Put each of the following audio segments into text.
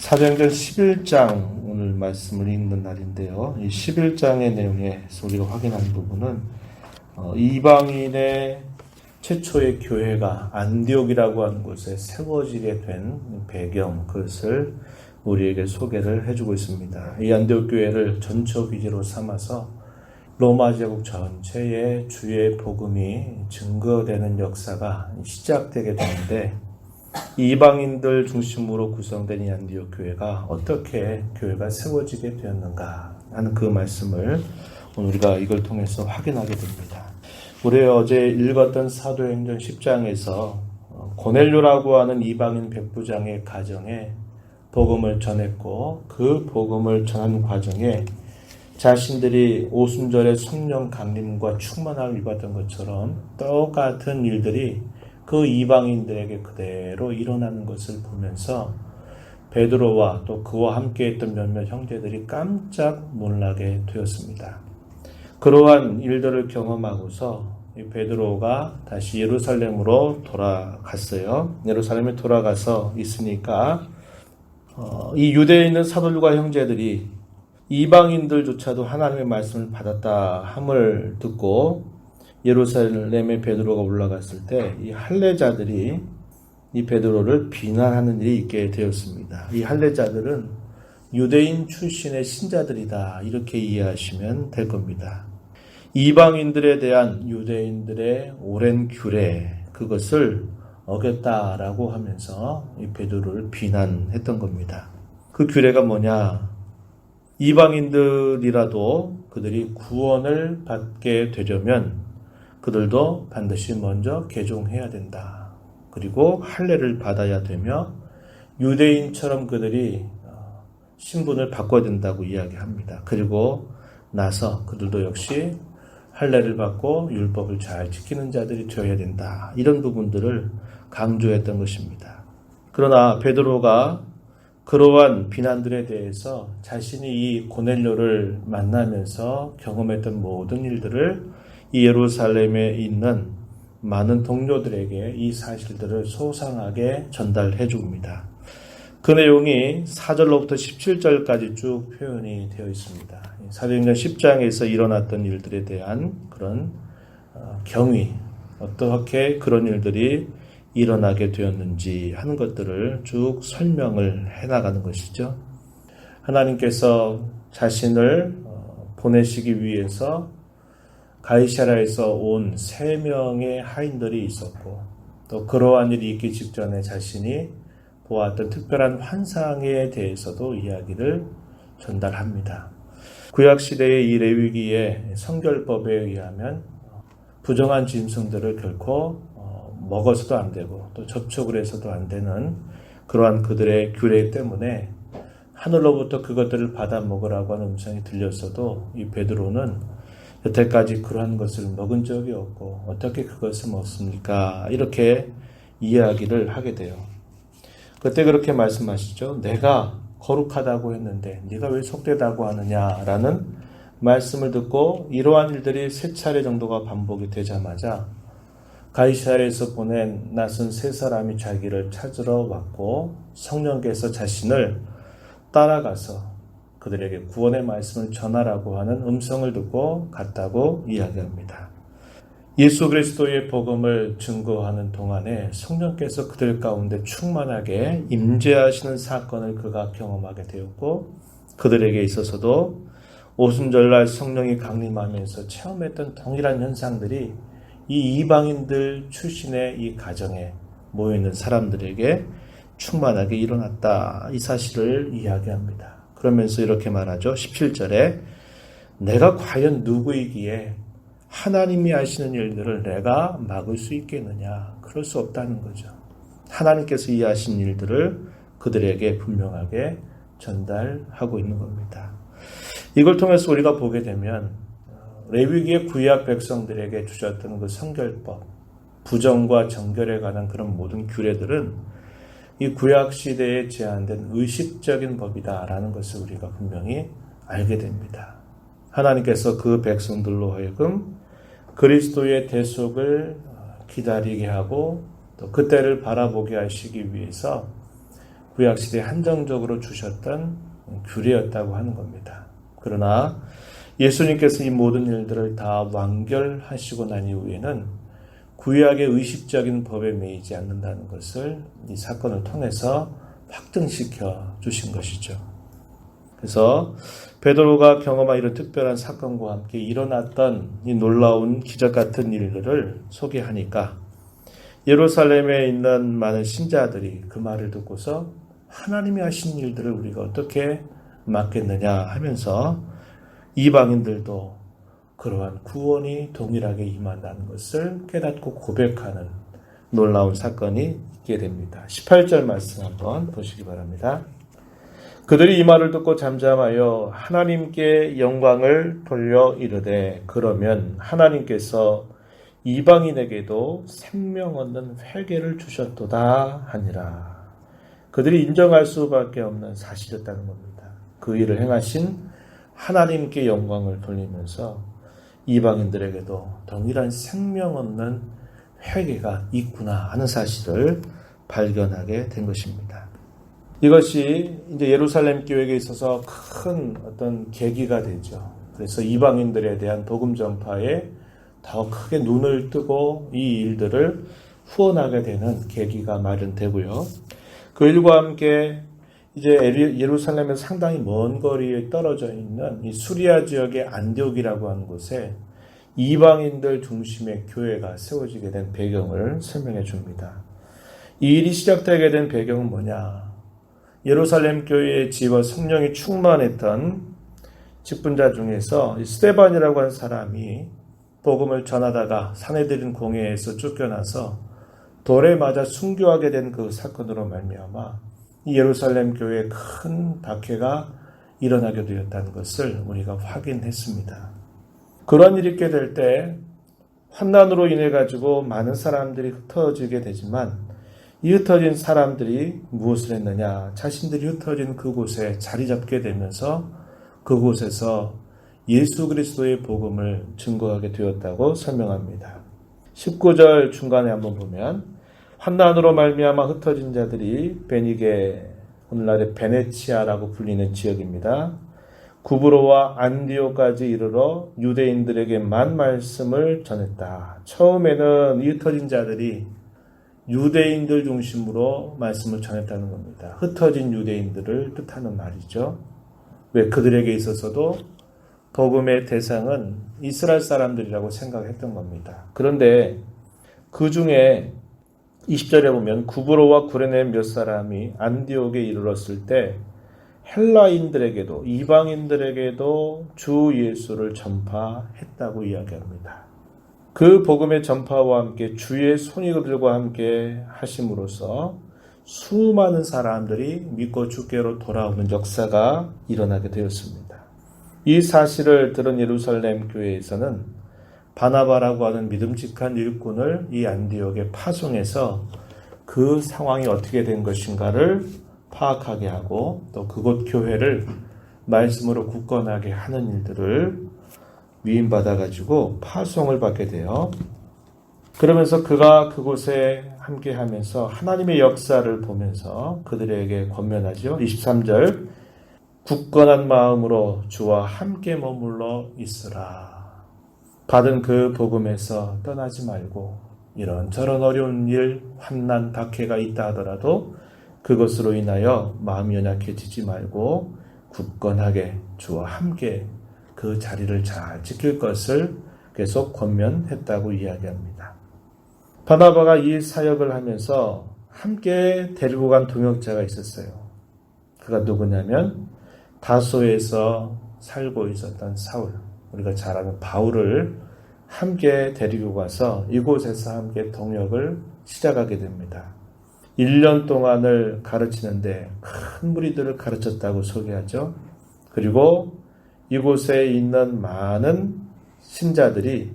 사도행전 11장 오늘 말씀을 읽는 날인데요. 이 11장의 내용에서 우리가 확인한 부분은 어, 이방인의 최초의 교회가 안디옥이라고 하는 곳에 세워지게 된 배경 그것을 우리에게 소개를 해주고 있습니다. 이 안디옥 교회를 전초 기지로 삼아서 로마 제국 전체에 주의 복음이 증거되는 역사가 시작되게 되는데 이방인들 중심으로 구성된 이 안디옥 교회가 어떻게 교회가 세워지게 되었는가 하는 그 말씀을 오늘 우리가 이걸 통해서 확인하게 됩니다. 우리 어제 읽었던 사도행전 10장에서 고넬료라고 하는 이방인 백부장의 가정에 복음을 전했고 그 복음을 전하는 과정에 자신들이 오순절에 성령 강림과 충만함을 입었던 것처럼 똑같은 일들이 그 이방인들에게 그대로 일어나는 것을 보면서 베드로와 또 그와 함께했던 몇몇 형제들이 깜짝 놀라게 되었습니다. 그러한 일들을 경험하고서 베드로가 다시 예루살렘으로 돌아갔어요. 예루살렘에 돌아가서 있으니까 어, 이 유대에 있는 사도들과 형제들이 이방인들조차도 하나님의 말씀을 받았다 함을 듣고 예루살렘에 베드로가 올라갔을 때 이 할례자들이 이 베드로를 비난하는 일이 있게 되었습니다. 이 할례자들은 유대인 출신의 신자들이다 이렇게 이해하시면 될 겁니다. 이방인들에 대한 유대인들의 오랜 규례 그것을 어겼다라고 하면서 이 베드로를 비난했던 겁니다. 그 규례가 뭐냐? 이방인들이라도 그들이 구원을 받게 되려면 그들도 반드시 먼저 개종해야 된다. 그리고 할례를 받아야 되며 유대인처럼 그들이 어, 신분을 바꿔야 된다고 이야기합니다. 그리고 나서 그들도 역시 할례를 받고 율법을 잘 지키는 자들이 되어야 된다. 이런 부분들을 강조했던 것입니다. 그러나 베드로가 그러한 비난들에 대해서 자신이 이 고넬료를 만나면서 경험했던 모든 일들을 이 예루살렘에 있는 많은 동료들에게 이 사실들을 소상하게 전달해 줍니다. 그 내용이 4절로부터 17절까지 쭉 표현이 되어 있습니다. 사도행전 10장에서 일어났던 일들에 대한 그런 어, 경위, 어떻게 그런 일들이 일어나게 되었는지 하는 것들을 쭉 설명을 해 나가는 것이죠. 하나님께서 자신을 어, 보내시기 위해서 가이샤라에서 온 세 명의 하인들이 있었고 또 그러한 일이 있기 직전에 자신이 보았던 특별한 환상에 대해서도 이야기를 전달합니다. 구약 시대의 이 레위기의 성결법에 의하면 부정한 짐승들을 결코 어, 먹어서도 안 되고 또 접촉을 해서도 안 되는 그러한 그들의 규례 때문에 하늘로부터 그것들을 받아 먹으라고 하는 음성이 들렸어도 이 베드로는 여태까지 그러한 것을 먹은 적이 없고 어떻게 그것을 먹습니까? 이렇게 이야기를 하게 돼요. 그때 그렇게 말씀하시죠. 내가 거룩하다고 했는데 네가 왜 속되다고 하느냐라는 말씀을 듣고 이러한 일들이 세 차례 정도가 반복이 되자마자 가이사르에서 보낸 낯선 세 사람이 자기를 찾으러 왔고 성령께서 자신을 따라가서 그들에게 구원의 말씀을 전하라고 하는 음성을 듣고 갔다고 이야기합니다. 예수 그리스도의 복음을 증거하는 동안에 성령께서 그들 가운데 충만하게 임재하시는 사건을 그가 경험하게 되었고 그들에게 있어서도 오순절날 성령이 강림하면서 체험했던 동일한 현상들이 이 이방인들 출신의 이 가정에 모여 있는 사람들에게 충만하게 일어났다. 이 사실을 이야기합니다. 그러면서 이렇게 말하죠. 17절에 내가 과연 누구이기에 하나님이 하시는 일들을 내가 막을 수 있겠느냐? 그럴 수 없다는 거죠. 하나님께서 이 하신 일들을 그들에게 분명하게 전달하고 있는 겁니다. 이걸 통해서 우리가 보게 되면 레위기의 구약 백성들에게 주셨던 그 성결법, 부정과 정결에 관한 그런 모든 규례들은 이 구약 시대에 제한된 의식적인 법이다라는 것을 우리가 분명히 알게 됩니다. 하나님께서 그 백성들로 하여금 그리스도의 대속을 기다리게 하고 또 그때를 바라보게 하시기 위해서 구약 시대에 한정적으로 주셨던 규례였다고 하는 겁니다. 그러나 예수님께서 이 모든 일들을 다 완결하시고 난 이후에는 구약의 의식적인 법에 매이지 않는다는 것을 이 사건을 통해서 확증시켜 주신 것이죠. 그래서 베드로가 경험한 이런 특별한 사건과 함께 일어났던 이 놀라운 기적 같은 일들을 소개하니까 예루살렘에 있는 많은 신자들이 그 말을 듣고서 하나님이 하신 일들을 우리가 어떻게 맡겠느냐 하면서 이방인들도 그러한 구원이 동일하게 임한다는 것을 깨닫고 고백하는 놀라운 사건이 있게 됩니다. 18절 말씀 한번 보시기 바랍니다. 그들이 이 말을 듣고 잠잠하여 하나님께 영광을 돌려 이르되 그러면 하나님께서 이방인에게도 생명 얻는 회개를 주셨도다 하니라. 그들이 인정할 수밖에 없는 사실이었다는 겁니다. 그 일을 행하신 하나님께 영광을 돌리면서 이방인들에게도 동일한 생명 얻는 회개가 있구나 하는 사실을 발견하게 된 것입니다. 이것이 이제 예루살렘 교회에 있어서 큰 어떤 계기가 되죠. 그래서 이방인들에 대한 복음 전파에 더 크게 눈을 뜨고 이 일들을 후원하게 되는 계기가 마련되고요. 그 일과 함께 이제 예루살렘에 상당히 먼 거리에 떨어져 있는 이 수리아 지역의 안디옥이라고 하는 곳에 이방인들 중심의 교회가 세워지게 된 배경을 설명해 줍니다. 이 일이 시작되게 된 배경은 뭐냐? 예루살렘 교회의 지와 성령이 충만했던 직분자 중에서 스테반이라고 하는 사람이 복음을 전하다가 사내들인 공회에서 쫓겨나서 돌에 맞아 순교하게 된 그 사건으로 말미암아 예루살렘 교회에 큰 박해가 일어나게 되었다는 것을 우리가 확인했습니다. 그런 일이 있게 될 때 환난으로 인해 가지고 많은 사람들이 흩어지게 되지만 이 흩어진 사람들이 무엇을 했느냐? 자신들이 흩어진 그곳에 자리 잡게 되면서 그곳에서 예수 그리스도의 복음을 증거하게 되었다고 설명합니다. 19절 중간에 한번 보면 환난으로 말미암아 흩어진 자들이 베니게 오늘날의 베네치아라고 불리는 지역입니다. 구브로와 안디오까지 이르러 유대인들에게만 말씀을 전했다. 처음에는 이 흩어진 자들이 유대인들 중심으로 말씀을 전했다는 겁니다. 흩어진 유대인들을 뜻하는 말이죠. 왜 그들에게 있어서도 복음의 대상은 이스라엘 사람들이라고 생각했던 겁니다. 그런데 그 중에 20절에 보면 구브로와 구레네 몇 사람이 안디옥에 이르렀을 때 헬라인들에게도 이방인들에게도 주 예수를 전파했다고 이야기합니다. 그 복음의 전파와 함께 주의 손익들과 함께 하심으로써 수많은 사람들이 믿고 주께로 돌아오는 역사가 일어나게 되었습니다. 이 사실을 들은 예루살렘 교회에서는 바나바라고 하는 믿음직한 일꾼을 이 안디옥에 파송해서 그 상황이 어떻게 된 것인가를 파악하게 하고 또 그곳 교회를 말씀으로 굳건하게 하는 일들을 위임받아 가지고 파송을 받게 돼요. 그러면서 그가 그곳에 함께 하면서 하나님의 역사를 보면서 그들에게 권면하죠. 23절 굳건한 마음으로 주와 함께 머물러 있으라. 받은 그 복음에서 떠나지 말고 이런 저런 어려운 일, 환난, 박해가 있다 하더라도 그것으로 인하여 마음이 연약해지지 말고 굳건하게 주와 함께 그 자리를 잘 지킬 것을 계속 권면했다고 이야기합니다. 바나바가 이 사역을 하면서 함께 데리고 간 동역자가 있었어요. 그가 누구냐면 다소에서 살고 있었던 사울, 우리가 잘 아는 바울을 함께 데리고 가서 이곳에서 함께 동역을 시작하게 됩니다. 1년 동안을 가르치는데 큰 무리들을 가르쳤다고 소개하죠. 그리고 이곳에 있는 많은 신자들이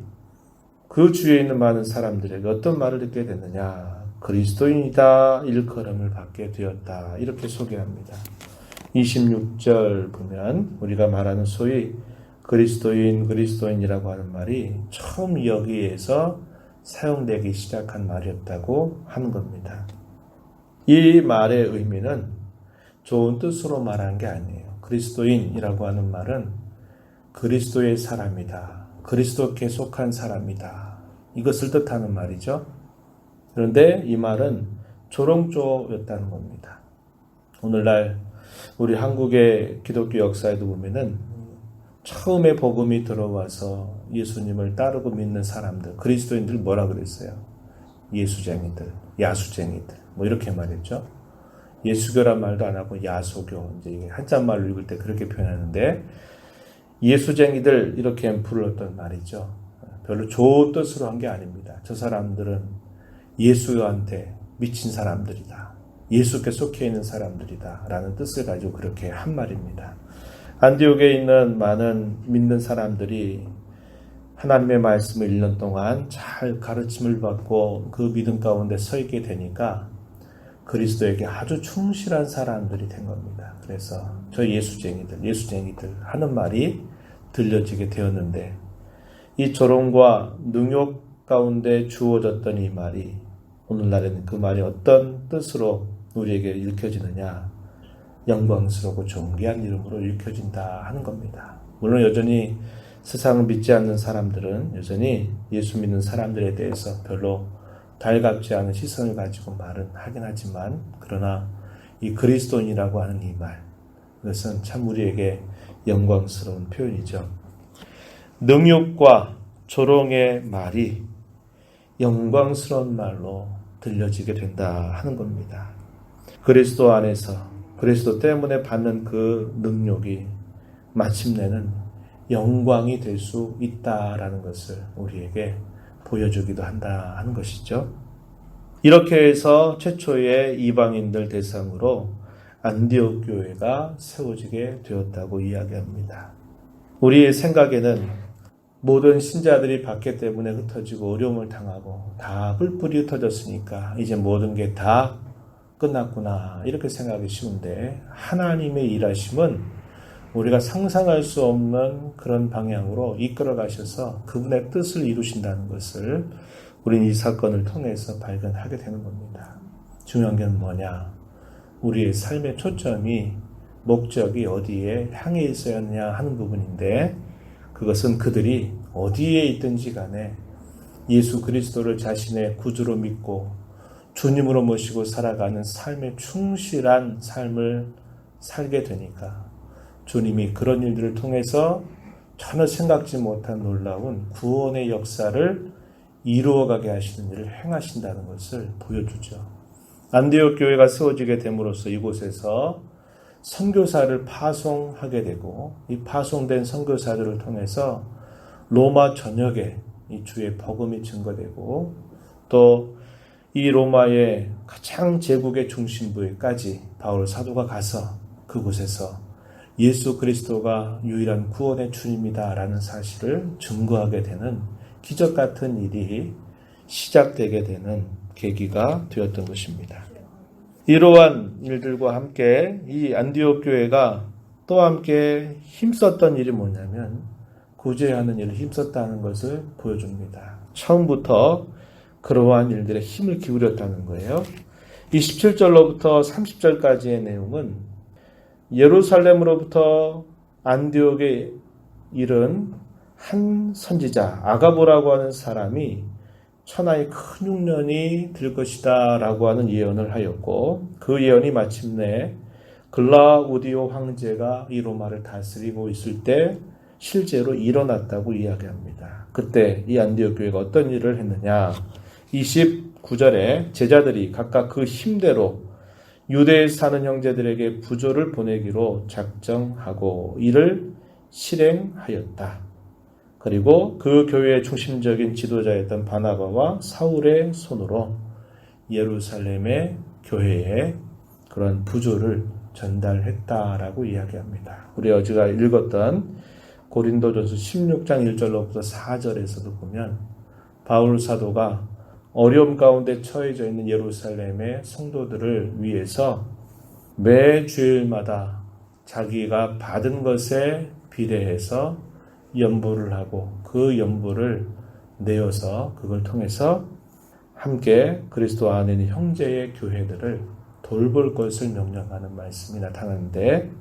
그 주위에 있는 많은 사람들에게 어떤 말을 듣게 됐느냐. 그리스도인이다 일컬음을 받게 되었다. 이렇게 소개합니다. 26절 보면 우리가 말하는 소위 그리스도인, 그리스도인이라고 하는 말이 처음 여기에서 사용되기 시작한 말이었다고 하는 겁니다. 이 말의 의미는 좋은 뜻으로 말하는 게 아니에요. 그리스도인이라고 하는 말은 그리스도의 사람이다. 그리스도께 속한 사람이다. 이것을 뜻하는 말이죠. 그런데 이 말은 조롱조였다는 겁니다. 오늘날 우리 한국의 기독교 역사에도 보면은 처음에 복음이 들어와서 예수님을 따르고 믿는 사람들, 그리스도인들 뭐라 그랬어요? 예수쟁이들, 야수쟁이들, 뭐 이렇게 말했죠. 예수교란 말도 안 하고 야소교, 이제 한자말로 읽을 때 그렇게 표현하는데 예수쟁이들 이렇게 불렀던 말이죠. 별로 좋은 뜻으로 한 게 아닙니다. 저 사람들은 예수한테 미친 사람들이다. 예수께 속해 있는 사람들이다. 라는 뜻을 가지고 그렇게 한 말입니다. 안디옥에 있는 많은 믿는 사람들이 하나님의 말씀을 1년 동안 잘 가르침을 받고 그 믿음 가운데 서 있게 되니까 그리스도에게 아주 충실한 사람들이 된 겁니다. 그래서 저 예수쟁이들, 예수쟁이들 하는 말이 들려지게 되었는데 이 조롱과 능욕 가운데 주어졌던 이 말이 오늘날에는 그 말이 어떤 뜻으로 우리에게 읽혀지느냐 영광스럽고 존귀한 이름으로 읽혀진다 하는 겁니다. 물론 여전히 세상을 믿지 않는 사람들은 여전히 예수 믿는 사람들에 대해서 별로 달갑지 않은 시선을 가지고 말은 하긴 하지만 그러나 이 그리스도인이라고 하는 이 말, 그것은 참 우리에게 영광스러운 표현이죠. 능욕과 조롱의 말이 영광스러운 말로 들려지게 된다 하는 겁니다. 그리스도 안에서 그리스도 때문에 받는 그 능력이 마침내는 영광이 될 수 있다라는 것을 우리에게 보여주기도 한다 하는 것이죠. 이렇게 해서 최초의 이방인들 대상으로 안디옥 교회가 세워지게 되었다고 이야기합니다. 우리의 생각에는 모든 신자들이 박해 때문에 흩어지고 어려움을 당하고 다 뿔뿔이 흩어졌으니까 이제 모든 게 다 끝났구나 이렇게 생각하기 쉬운데 하나님의 일하심은 우리가 상상할 수 없는 그런 방향으로 이끌어 가셔서 그분의 뜻을 이루신다는 것을 우리는 이 사건을 통해서 발견하게 되는 겁니다. 중요한 게 뭐냐? 우리의 삶의 초점이 목적이 어디에 향해 있어야 하느냐 하는 부분인데 그것은 그들이 어디에 있든지 간에 예수 그리스도를 자신의 구주로 믿고 주님으로 모시고 살아가는 삶에 충실한 삶을 살게 되니까 주님이 그런 일들을 통해서 전혀 생각지 못한 놀라운 구원의 역사를 이루어가게 하시는 일을 행하신다는 것을 보여주죠. 안디옥 교회가 세워지게 됨으로써 이곳에서 선교사를 파송하게 되고 이 파송된 선교사들을 통해서 로마 전역에 이 주의 복음이 증거되고 또 이 로마의 가장 제국의 중심부에까지 바울 사도가 가서 그곳에서 예수 그리스도가 유일한 구원의 주님이다라는 사실을 증거하게 되는 기적 같은 일이 시작되게 되는 계기가 되었던 것입니다. 이러한 일들과 함께 이 안디옥 교회가 또 함께 힘썼던 일이 뭐냐면 구제하는 일을 힘썼다는 것을 보여줍니다. 처음부터 그러한 일들에 힘을 기울였다는 거예요. 이 17절로부터 30절까지의 내용은 예루살렘으로부터 안디옥에 이른 한 선지자 아가보라고 하는 사람이 천하의 큰 흉년이 들 것이다 라고 하는 예언을 하였고 그 예언이 마침내 글라우디오 황제가 이 로마를 다스리고 있을 때 실제로 일어났다고 이야기합니다. 그때 이 안디옥 교회가 어떤 일을 했느냐? 29절에 제자들이 각각 그 힘대로 유대에 사는 형제들에게 부조를 보내기로 작정하고 이를 실행하였다. 그리고 그 교회의 중심적인 지도자였던 바나바와 사울의 손으로 예루살렘의 교회에 그런 부조를 전달했다라고 이야기합니다. 우리 어제가 읽었던 고린도전서 16장 1절로부터 4절에서도 보면 바울 사도가 어려움 가운데 처해져 있는 예루살렘의 성도들을 위해서 매 주일마다 자기가 받은 것에 비례해서 연보를 하고 그 연보를 내어서 그걸 통해서 함께 그리스도 안에 있는 형제의 교회들을 돌볼 것을 명령하는 말씀이 나타나는데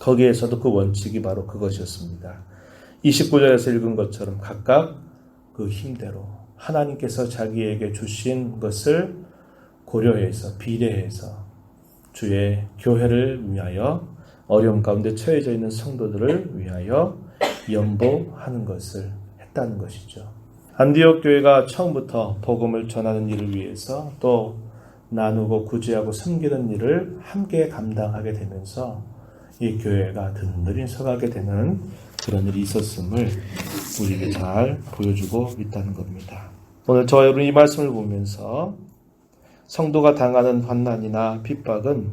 거기에서도 그 원칙이 바로 그것이었습니다. 29절에서 읽은 것처럼 각각 그 힘대로 하나님께서 자기에게 주신 것을 고려해서 비례해서 주의 교회를 위하여 어려움 가운데 처해져 있는 성도들을 위하여 연보하는 것을 했다는 것이죠. 안디옥 교회가 처음부터 복음을 전하는 일을 위해서 또 나누고 구제하고 섬기는 일을 함께 감당하게 되면서 이 교회가 든든히 서가게 되는 그런 일이 있었음을 우리에게 잘 보여주고 있다는 겁니다. 오늘 저와 여러분 이 말씀을 보면서 성도가 당하는 환난이나 핍박은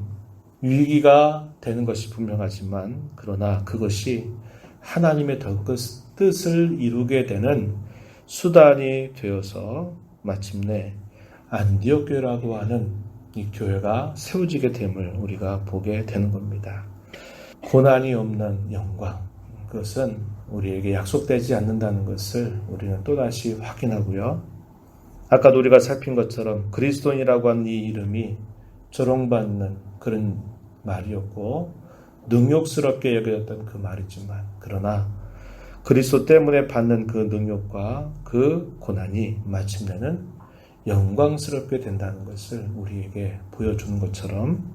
위기가 되는 것이 분명하지만 그러나 그것이 하나님의 더 뜻을 이루게 되는 수단이 되어서 마침내 안디옥 교회라고 하는 이 교회가 세워지게 됨을 우리가 보게 되는 겁니다. 고난이 없는 영광 그것은 우리에게 약속되지 않는다는 것을 우리는 또다시 확인하고요. 아까도 우리가 살핀 것처럼 그리스도인이라고 하는 이 이름이 조롱받는 그런 말이었고 능욕스럽게 여겨졌던 그 말이지만 그러나 그리스도 때문에 받는 그 능욕과 그 고난이 마침내는 영광스럽게 된다는 것을 우리에게 보여주는 것처럼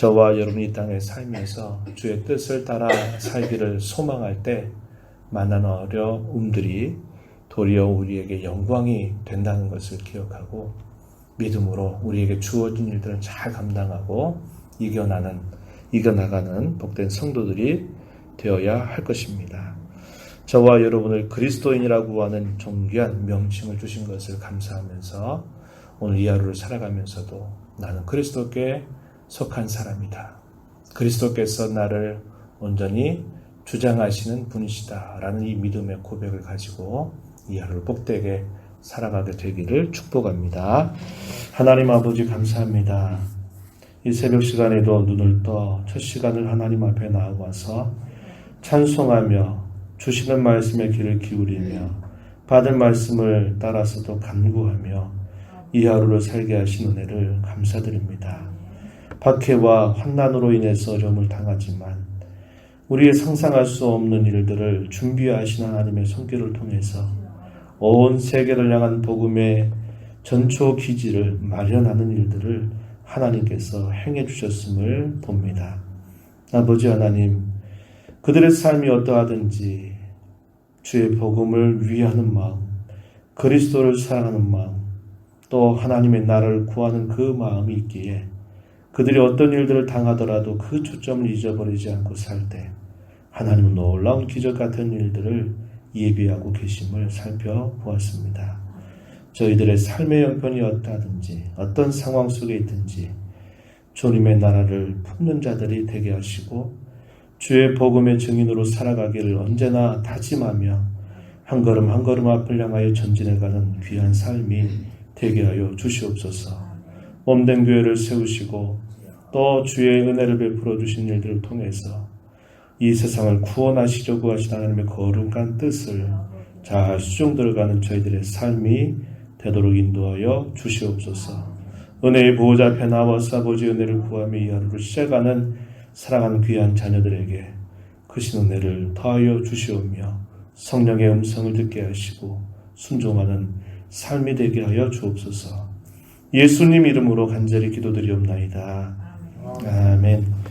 저와 여러분이 이 땅에 살면서 주의 뜻을 따라 살기를 소망할 때 만나는 어려움들이 도리어 우리에게 영광이 된다는 것을 기억하고 믿음으로 우리에게 주어진 일들을 잘 감당하고 이겨나는 이겨나가는 복된 성도들이 되어야 할 것입니다. 저와 여러분을 그리스도인이라고 하는 존귀한 명칭을 주신 것을 감사하면서 오늘 이 하루를 살아가면서도 나는 그리스도께 속한 사람이다. 그리스도께서 나를 온전히 주장하시는 분이시다라는 이 믿음의 고백을 가지고 이 하루를 복되게 살아가게 되기를 축복합니다. 하나님 아버지 감사합니다. 이 새벽 시간에도 눈을 떠 첫 시간을 하나님 앞에 나아가서 찬송하며 주시는 말씀에 귀를 기울이며 받은 말씀을 따라서도 간구하며 이 하루를 살게 하신 은혜를 감사드립니다. 박해와 환난으로 인해서 어려움을 당하지만 우리의 상상할 수 없는 일들을 준비하신 하나님의 손길을 통해서 온 세계를 향한 복음의 전초 기지를 마련하는 일들을 하나님께서 행해 주셨음을 봅니다. 아버지 하나님, 그들의 삶이 어떠하든지 주의 복음을 위하는 마음, 그리스도를 사랑하는 마음, 또 하나님의 나라를 구하는 그 마음이 있기에 그들이 어떤 일들을 당하더라도 그 초점을 잊어버리지 않고 살 때 하나님은 놀라운 기적 같은 일들을 예비하고 계심을 살펴보았습니다. 저희들의 삶의 형편이 어떠하든지 어떤 상황 속에 있든지 주님의 나라를 품는 자들이 되게 하시고 주의 복음의 증인으로 살아가기를 언제나 다짐하며 한 걸음 한 걸음 앞을 향하여 전진해가는 귀한 삶이 되게 하여 주시옵소서. 몸된 교회를 세우시고 또 주의 은혜를 베풀어 주신 일들을 통해서 이 세상을 구원하시려고 하신 하나님의 거룩한 뜻을 잘 수종들어가는 저희들의 삶이 되도록 인도하여 주시옵소서. 은혜의 보호자 앞에 나와서 아버지 은혜를 구하며 이 하루를 시작하는 사랑하는 귀한 자녀들에게 크신 은혜를 더하여 주시오며 성령의 음성을 듣게 하시고 순종하는 삶이 되게 하여 주옵소서. 예수님 이름으로 간절히 기도드리옵나이다. 아멘.